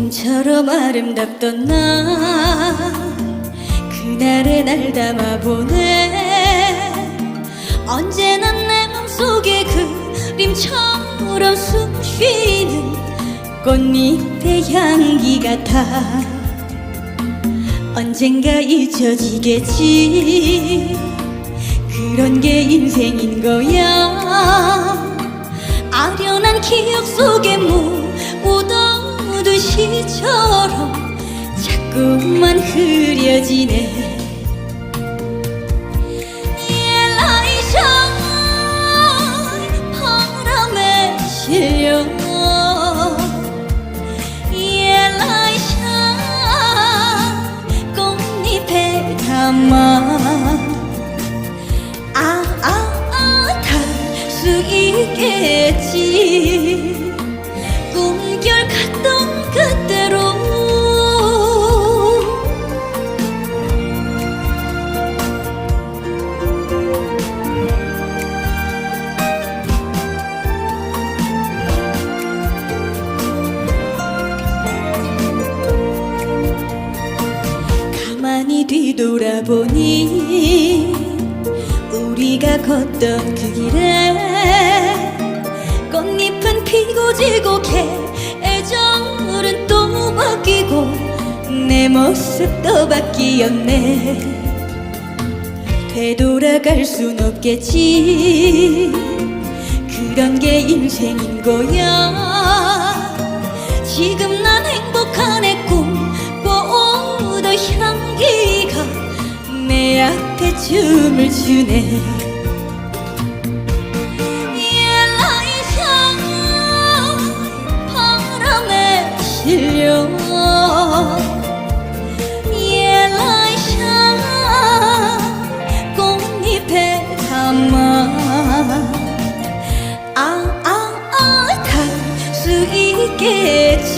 꿈처럼 아름답던 날 그날의 날 담아보네. 언제나 내 맘속에 그림처럼 숨 쉬는 꽃잎의 향기 같아. 언젠가 잊혀지겠지. 그런 게 인생인 거야. 아련한 기억 속에 묻어두 시처럼 자꾸만 흐려지네. 담아. 아아아닿수 있겠지. 꿈결 같던 뒤돌아보니 우리가 걷던 그 길에 꽃잎은 피고 지고 계절은 또 바뀌고 내 모습도 바뀌었네. 되돌아갈 순 없겠지. 그런 게 인생인 거야. 지금 춤을 추네. 실려. 엘라이샤 꽃잎에 담아. 아아아닿수 있겠지